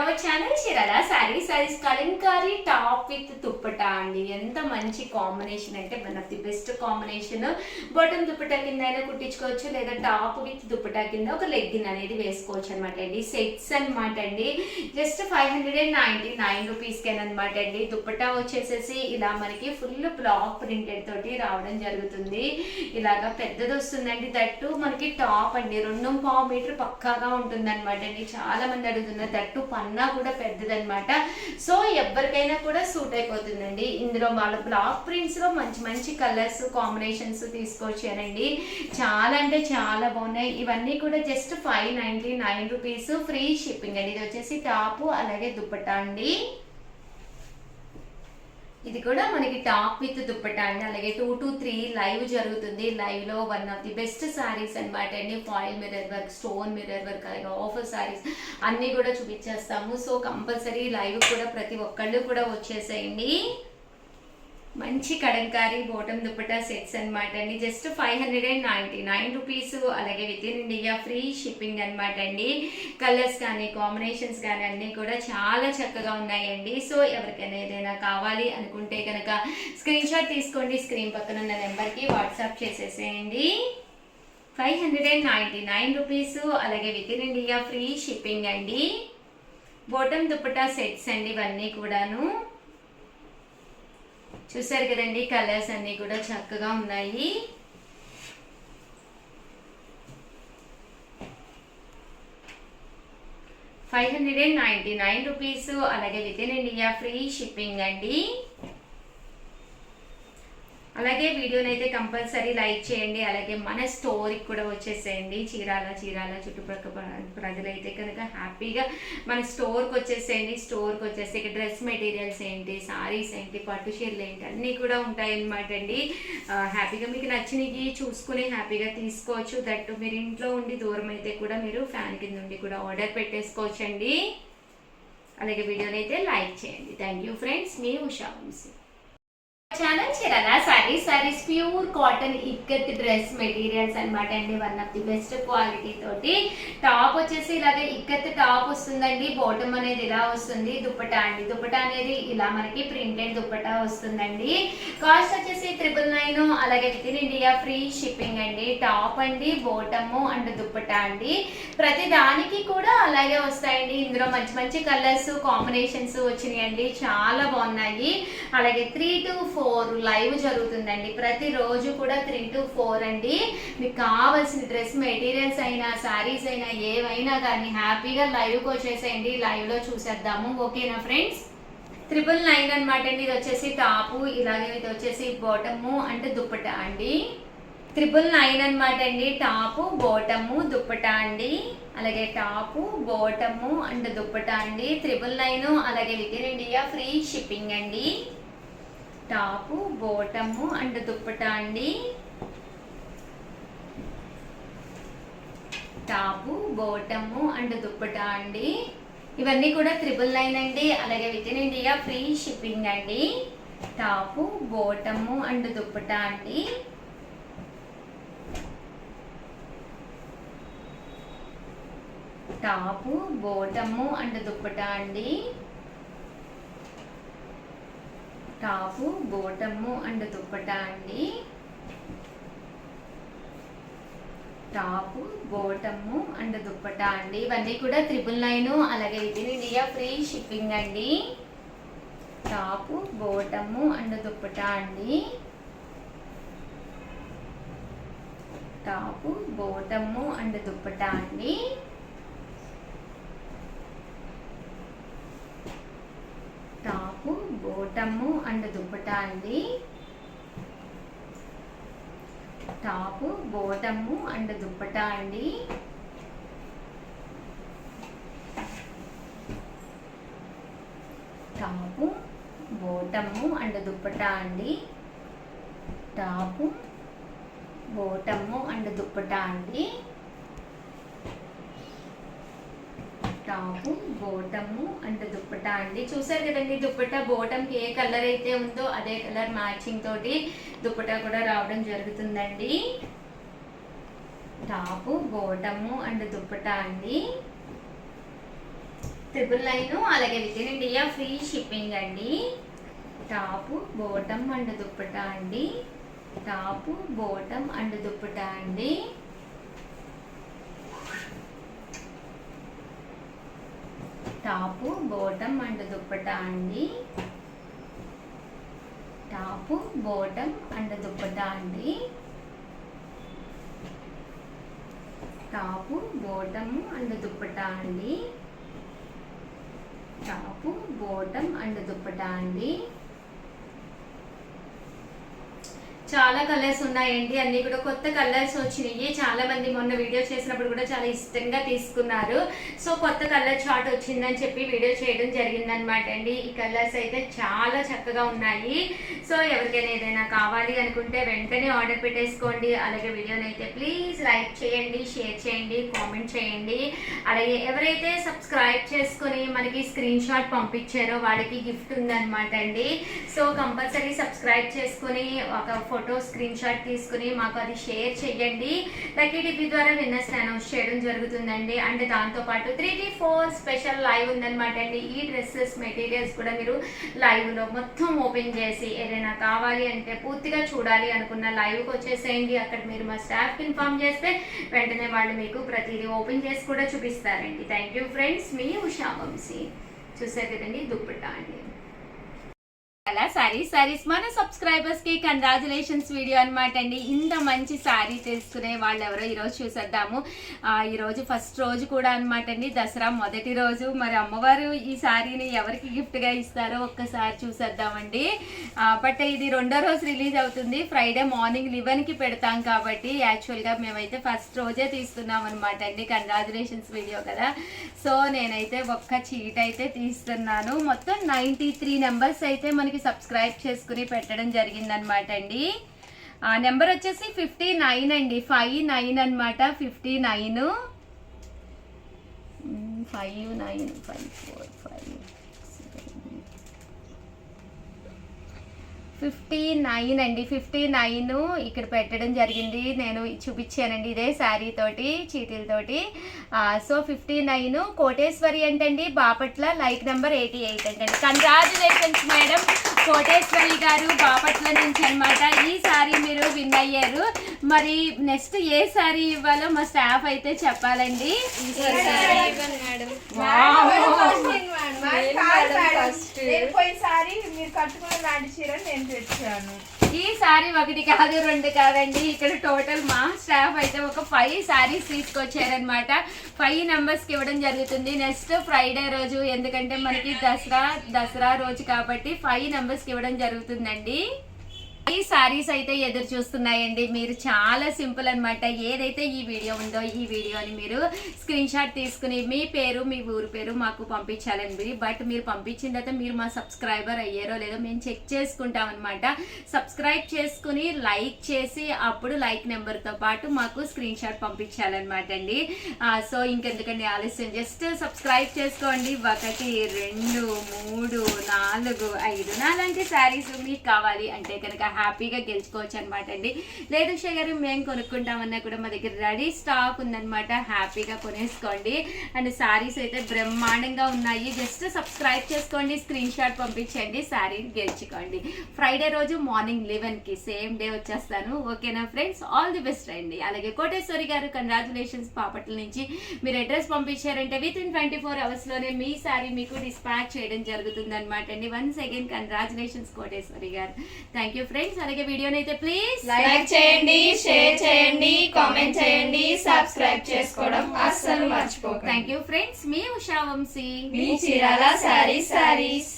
Our channel Chirala saree sarees Kalamkari top with dupatta అండి. ఎంత మంచి కాంబినేషన్ అంటే one of the best combination bottom dupatta కింద అయినా కుట్టించుకోవచ్చు లేదా టాప్ విత్ దుప్పటా కింద ఒక లెగ్గిన్ అనేది వేసుకోవచ్చు అనమాట అండి. సెట్స్ అనమాట అండి. Just five hundred and ninety nine రూపీస్కి అనమాట అండి. దుప్పటా వచ్చేసేసి ఇలా మనకి ఫుల్ బ్లాక్ ప్రింటెడ్ తోటి రావడం జరుగుతుంది. ఇలాగా పెద్దది వస్తుందండి. దట్టు మనకి టాప్ అండి. రెండు పావు మీటర్ పక్కాగా ఉంటుంది అనమాట అండి. చాలా మంది అడుగుతున్నారు దట్టు అన్నా కూడా పెద్దదనమాట సో ఎవరికైనా కూడా సూట్ అయిపోతుందండి. ఇందులో వాళ్ళ బ్లాక్ ప్రింట్స్లో మంచి మంచి కలర్స్ కాంబినేషన్స్ తీసుకొచ్చారండి చాలా అంటే చాలా బాగున్నాయి. ఇవన్నీ కూడా just five ninety nine rupees free shipping అండి. ఇది వచ్చేసి టాపు అలాగే దుప్పట్టా అండి. ఇది కూడా మనకి టాప్ విత్ దుప్పట్టా అండి. అలాగే టూ టు త్రీ లైవ్ జరుగుతుంది. లైవ్లో one of the best sarees అనమాట అండి. Foil mirror work stone mirror work అలాగే ఆఫర్ సారీస్ అన్నీ కూడా చూపించేస్తాము. సో కంపల్సరీ లైవ్ కూడా ప్రతి ఒక్కళ్ళు కూడా వచ్చేసేయండి. మంచి కడంకారీ బోటం దుప్పటా సెట్స్ అనమాట అండి. Just five hundred and ninety nine rupees అలాగే within India free shipping అనమాట అండి. కలర్స్ కానీ కాంబినేషన్స్ కానీ అన్నీ కూడా చాలా చక్కగా ఉన్నాయండి. సో ఎవరికైనా ఏదైనా కావాలి అనుకుంటే కనుక స్క్రీన్ షాట్ తీసుకోండి. స్క్రీన్ పక్కన ఉన్న నెంబర్కి వాట్సాప్ చేసేసేయండి. Five hundred and ninety nine rupees అలాగే within India free shipping అండి. బోటం దుప్పటా సెట్స్ అండి ఇవన్నీ కూడాను. చూసారు కదండి కలర్స్ అన్నీ కూడా చక్కగా ఉన్నాయి. Five hundred and ninety nine rupees. అలాగే within India free shipping అండి. అలాగే వీడియోని అయితే కంపల్సరీ లైక్ చేయండి. అలాగే మన స్టోరీకి కూడా వచ్చేసేయండి. చీరాల చీరాల చుట్టుపక్కల ప్రజలైతే కనుక హ్యాపీగా మన స్టోర్కి వచ్చేసేయండి. స్టోర్కి వచ్చేసి ఇక్కడ డ్రెస్ మెటీరియల్స్ ఏంటి సారీస్ ఏంటి పట్టు చీరలు ఏంటి అన్నీ కూడా ఉంటాయి అండి. హ్యాపీగా మీకు నచ్చినవి చూసుకుని హ్యాపీగా తీసుకోవచ్చు. దట్టు మీరు ఇంట్లో ఉండి దూరం అయితే కూడా మీరు ఫ్యాన్ కింద నుండి కూడా ఆర్డర్ పెట్టేసుకోవచ్చండి. అలాగే వీడియోని అయితే లైక్ చేయండి. Thank you friends me Usha Vamshi. Channel Chirala? Saree sarees pure cotton ikat dress materials అన్నమాట అండి one of the best quality తోటి. టాప్ వచ్చేసి ఇలాగే ఇక్కత్ టాప్ వస్తుందండి బాటమ్ అనేది ఇలా వస్తుంది దుప్పటా అండి. దుప్పటా అనేది ఇలా మనకి ప్రింటెడ్ దుప్పటా వస్తుందండి. కాస్ట్ వచ్చేసి ట్రిపుల్ నైన్ అలాగే within India free shipping అండి. టాప్ అండి బాటమ్ అండ్ దుప్పటా అండి. ప్రతి దానికి కూడా అలాగే వస్తాయండి. ఇందులో మంచి మంచి కలర్స్ కాంబినేషన్స్ వచ్చినాయండి. చాలా బాగున్నాయి. అలాగే three two four four live జరుగుతుందండి. ప్రతిరోజు కూడా త్రీ టు ఫోర్ అండి. మీకు కావాల్సిన డ్రెస్ మెటీరియల్స్ అయినా శారీస్ అయినా ఏవైనా కానీ హ్యాపీగా లైవ్కి వచ్చేసేయండి. లైవ్లో చూసేద్దాము. ఓకేనా ఫ్రెండ్స్? ట్రిపుల్ నైన్ అనమాట అండి. ఇది వచ్చేసి టాపు ఇలాగే ఇది వచ్చేసి బాటము అంటే దుప్పట అండి. ట్రిపుల్ నైన్ అనమాట అండి. టాపు బోటము దుప్పట అండి. అలాగే టాపు బోటము అండ్ దుప్పట అండి. ట్రిపుల్ నైన్ అలాగే within India free shipping అండి. టాపు బోటము అండ్ దుప్పటా అండి. టాపు బోటము అండ్ దుప్పటా అండి. ఇవన్నీ కూడా త్రిబుల్ నైన్ అండి. అలాగే within India free shipping అండి. టాపు బోటము అండ్ దుప్పటా అండి. టాపు బోటము అండ్ దుప్పటా అండి. టాపు బోటము అండ్ దుప్పటా అండి. టాపు బోటము అండ్ దుప్పటా అండి. ఇవన్నీ కూడా త్రిబుల్ నైన్ అలాగే ఇది ఇండియా ఫ్రీ షిప్పింగ్ అండి. టాపు బోటము అండ్ దుప్పటా అండి. టాపు బోటము అండ్ దుప్పటా అండి టాపు బోటము అండ్ దుప్పటా అండి. టాపు బోటము అండ్ దుప్పటా అండి. టాపు బోటము అండ్ దుప్పటా అండి. టాపు బోటము అండ్ దుప్పటా అండి. టాపు బోటము అండ్ దుప్పటా అండి. చూసారు కదండి దుప్పటా బోటంకి ఏ కలర్ అయితే ఉందో అదే కలర్ మ్యాచింగ్ తోటి దుప్పటా కూడా రావడం జరుగుతుందండి. టాపు బోటము అండ్ దుప్పటా అండి. ట్రిపుల్ నైన్ అలాగే within India free shipping అండి. టాపు బోటం అండ్ దుప్పటా అండి. టాపు బోటం అండ్ దుప్పటా అండి. టాపు బోటం అండ్ దుప్పటా అండి. టాపు బోటం అండ్ దుప్పటా అండి. టాపు బోటము అండ్ దుప్పటా అండి. టాపు బోటం అండ్ దుప్పటా అండి. చాలా కలర్స్ ఉన్నాయండి. అన్ని కూడా కొత్త కలర్స్ వచ్చినాయి. చాలా మంది మొన్న వీడియో చేసినప్పుడు కూడా చాలా ఇష్టంగా తీసుకున్నారు. సో కొత్త కలర్ షార్ట్ వచ్చిందని చెప్పి వీడియో చేయడం జరిగిందనమాట అండి. ఈ కలర్స్ అయితే చాలా చక్కగా ఉన్నాయి. సో ఎవరికైనా ఏదైనా కావాలి అనుకుంటే వెంటనే ఆర్డర్ పెట్టేసుకోండి. అలాగే వీడియోని అయితే ప్లీజ్ లైక్ చేయండి షేర్ చేయండి కామెంట్ చేయండి. అలాగే ఎవరైతే సబ్స్క్రైబ్ చేసుకొని మనకి స్క్రీన్ షాట్ పంపించారో వాళ్ళకి గిఫ్ట్ ఉందన్నమాట అండి. సో కంపల్సరీ సబ్స్క్రైబ్ చేసుకొని ఒక ఫోటో స్క్రీన్ షాట్ తీసుకుని మాకు అది షేర్ చేయండి లక్కీ డిపి ద్వారా విన్నర్స్ అనౌన్స్ చేయడం జరుగుతుందండి. అండ్ దాంతోపాటు three D four special live ఉందనమాట అండి. ఈ డ్రెస్సెస్ మెటీరియల్స్ కూడా మీరు లైవ్లో మొత్తం ఓపెన్ చేసి ఏదైనా కావాలి అంటే పూర్తిగా చూడాలి అనుకున్న లైవ్కి వచ్చేసేయండి. అక్కడ మీరు మా స్టాఫ్కి ఇన్ఫామ్ చేస్తే వెంటనే వాళ్ళు మీకు ప్రతిదీ ఓపెన్ చేసి కూడా చూపిస్తారండి. Thank you friends. మీ ఉషా వంశీ. చూసారు కదండి దుప్పట్టా అండి. అలా సారీ సారీస్ మన సబ్స్క్రైబర్స్కి కంగ్రాచులేషన్స్ వీడియో అనమాట అండి. ఇంత మంచి సారీ తీసుకునే వాళ్ళు ఎవరో ఈరోజు చూసేద్దాము. ఈ రోజు ఫస్ట్ రోజు కూడా అనమాట అండి. దసరా మొదటి రోజు. మరి అమ్మవారు ఈ సారీని ఎవరికి గిఫ్ట్గా గా ఇస్తారో ఒక్కసారి చూసేద్దామండి. బట్ ఇది రెండో రోజు రిలీజ్ అవుతుంది. ఫ్రైడే మార్నింగ్కి పెడతాం కాబట్టి యాక్చువల్గా మేమైతే ఫస్ట్ రోజే తీస్తున్నాం అనమాట అండి. కంగ్రాచులేషన్స్ వీడియో కదా. సో నేనైతే ఒక్క చీట్ అయితే తీస్తున్నాను. మొత్తం నైంటీ త్రీ నెంబర్స్ అయితే మనకి సబ్స్క్రైబ్ చేసుకుని పెట్టడం జరిగిందనమాట అండి. ఆ నెంబర్ వచ్చేసి ఫిఫ్టీ నైన్ అండి. ఫైవ్ నైన్ అనమాట fifty nine. Five nine five four five fifty nine అండి. ఫిఫ్టీ నైన్ ఇక్కడ పెట్టడం జరిగింది. నేను చూపించానండి ఇదే శారీ తోటి చీటీలతోటి సో ఫిఫ్టీ నైన్ కోటేశ్వరి అంటండి. Bapatla like number eighty eight అంటండి. కంగ్రాచులేషన్స్ మేడం కోటేశ్వరి గారు బాపట్ల నుంచి అన్నమాట. ఈ శారీ మీరు విన్ అయ్యారు. మరి నెక్స్ట్ ఏ శారీ ఇవ్వాలో మా స్టాఫ్ అయితే చెప్పాలండి. పోయినసారి మీరు కట్టుకున్న లాంటి చీర నేను తెచ్చాను. ఈ సారీ ఒకటి కాదు రెండు కాదండి. ఇక్కడ టోటల్ మా స్టాఫ్ అయితే ఒక ఫైవ్ సారీస్ తీసుకొచ్చారనమాట ఫైవ్ నెంబర్స్కి ఇవ్వడం జరుగుతుంది. నెక్స్ట్ ఫ్రైడే రోజు ఎందుకంటే మనకి దసరా దసరా రోజు కాబట్టి ఫైవ్ నెంబర్స్కి ఇవ్వడం జరుగుతుందండి. ఈ సారీస్ అయితే ఎదురు చూస్తున్నాయండి. మీరు చాలా సింపుల్ అనమాట ఏదైతే ఈ వీడియో ఉందో ఈ వీడియోని మీరు స్క్రీన్ షాట్ తీసుకుని మీ పేరు మీ ఊరు పేరు మాకు పంపించాలండి. బట్ మీరు పంపించిన తర్వాత మీరు మా సబ్స్క్రైబర్ అయ్యారో లేదో మేము చెక్ చేసుకుంటాం అనమాట సబ్స్క్రైబ్ చేసుకుని లైక్ చేసి అప్పుడు లైక్ నెంబర్తో పాటు మాకు స్క్రీన్ షాట్ పంపించాలన్నమాట అండి. సో ఇంకెందుకండి ఆలస్యం. జస్ట్ సబ్స్క్రైబ్ చేసుకోండి. ఒకటి రెండు మూడు నాలుగు ఐదు నాలాంటి శారీస్ మీకు కావాలి అంటే కనుక హ్యాపీగా గెలుచుకోవచ్చు అనమాట అండి. లేదు షుగర్ మేము కొనుక్కుంటామన్నా కూడా మా దగ్గర రెడీ స్టాక్ ఉందనమాట హ్యాపీగా కొనేసుకోండి. అండ్ శారీస్ అయితే బ్రహ్మాండంగా ఉన్నాయి. జస్ట్ సబ్స్క్రైబ్ చేసుకోండి స్క్రీన్ షాట్ పంపించండి శారీని గెలుచుకోండి. ఫ్రైడే రోజు మార్నింగ్ లెవెన్కి సేమ్ డే వచ్చేస్తాను. ఓకేనా ఫ్రెండ్స్? ఆల్ ది బెస్ట్ అండి. అలాగే కోటేశ్వరి గారు కంగ్రాచులేషన్స్ పాపట్ల నుంచి మీరు అడ్రస్ పంపించారంటే విత్ ఇన్ ట్వంటీ ఫోర్ అవర్స్లోనే మీ శారీ మీకు డిస్పాచ్ చేయడం జరుగుతుంది అనమాట అండి. Once again congratulations Koteswari garu. Thank you friends. అలాగే వీడియోని అయితే ప్లీజ్ లైక్ చేయండి షేర్ చేయండి కామెంట్ చేయండి సబ్స్క్రైబ్ చేసుకోవడం అస్సలు మర్చిపోకండి. థ్యాంక్ యూ ఫ్రెండ్స్ మీ ఉషా వంశీ మీ చీరాల శారీ శారీస్.